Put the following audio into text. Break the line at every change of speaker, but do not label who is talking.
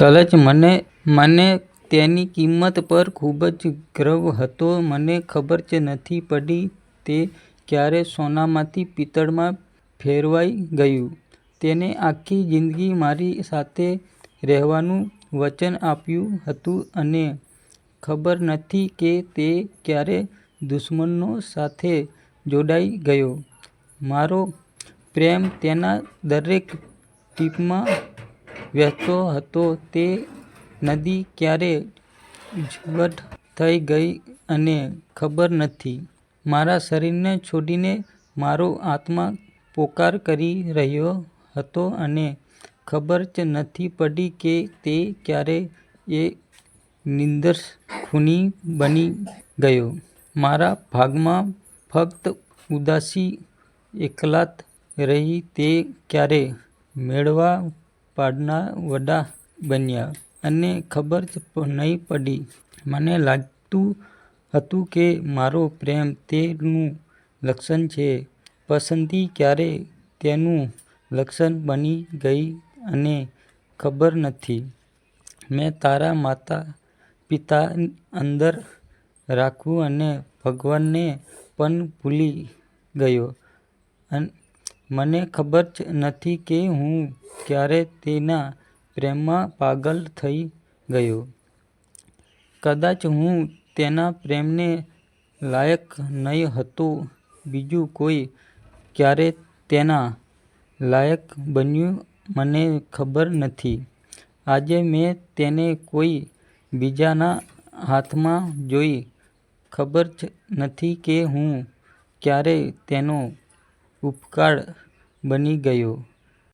કલચ મને મને તેની કિંમત પર ખૂબ જ ગર્વ હતો. મને ખબર જ નથી પડી તે ક્યારે સોનામાંથી પિત્તળમાં ફેરવાઈ ગયું. તેને આખી જિંદગી મારી સાથે રહેવાનું વચન આપ્યું હતું અને ખબર નથી કે તે ક્યારે દુશ્મનો સાથે જોડાઈ ગયો. મારો પ્રેમ તેના દરેક ટીપાંમાં વહેતો હતો. તે નદી ક્યારે ઉજ્જડ થઈ ગઈ અને ખબર નથી. મારા શરીરને છોડીને મારો આત્મા પોકાર કરી રહ્યો હતો અને ખબર જ નથી પડી કે તે ક્યારે એ નિર્દોષ ખૂની બની ગયો. મારા ભાગમાં ફક્ત ઉદાસી, એકલાત રહી. તે ક્યારે મેળાવા પાળના વડા બન્યા અને ખબર નહીં પડી. મને લાગતું હતું કે મારો પ્રેમ તેનું લક્ષણ છે. પસંદગી ક્યારે તેનું લક્ષણ બની ગઈ અને ખબર નથી. મેં તારા માતા પિતા અંદર રાખવું અને ભગવાનને પણ ભૂલી ગયો. મને ખબર જ નથી કે હું ક્યારે તેના પ્રેમમાં પાગલ થઈ ગયો. કદાચ હું તેના પ્રેમને લાયક નહીં હતો. બીજું કોઈ ક્યારે તેના લાયક બન્યું મને ખબર નથી. આજે મેં તેને કોઈ બીજાના હાથમાં જોઈ. ખબર જ નથી કે હું ક્યારે તેનો ઉપકરણ બની ગયો.